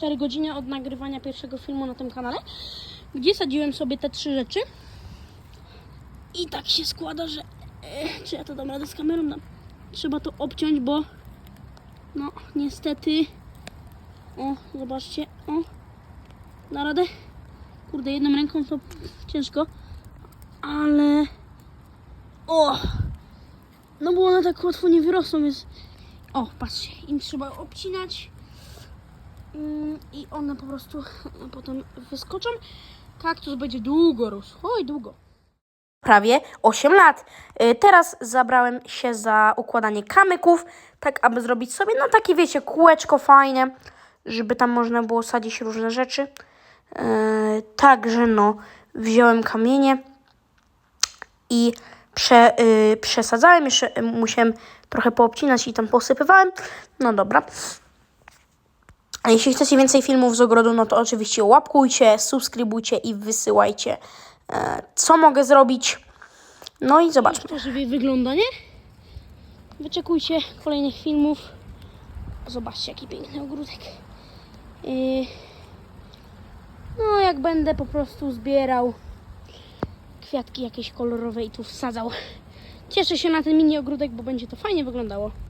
4 godziny od nagrywania pierwszego filmu na tym kanale, gdzie sadziłem sobie te trzy rzeczy. I tak się składa, że... E, czy ja to dam radę z kamerą? Dam. Trzeba to obciąć, bo... No, niestety... O, zobaczcie. O, na radę. Kurde, jedną ręką to ciężko. Ale... O! No bo one tak łatwo nie wyrosną, więc... O, patrzcie, im trzeba obcinać. Mm, I one po prostu potem wyskoczą. Kaktus będzie długo rósł. Oj, długo. prawie 8 lat. Y, Teraz zabrałem się za układanie kamyków, tak aby zrobić sobie, no takie wiecie, kółeczko fajne, żeby tam można było sadzić różne rzeczy. Yy, Także no, wziąłem kamienie i prze, yy, przesadzałem, jeszcze y, musiałem trochę poobcinać i tam posypywałem. No dobra. Jeśli chcecie więcej filmów z ogrodu, no to oczywiście łapkujcie, subskrybujcie i wysyłajcie, e, co mogę zrobić. No i zobaczmy. To żywie wygląda, nie? Wyczekujcie kolejnych filmów. Zobaczcie, jaki piękny ogródek. Yy, No, jak będę po prostu zbierał kwiatki jakieś kolorowe i tu wsadzał. Cieszę się na ten mini ogródek, bo będzie to fajnie wyglądało.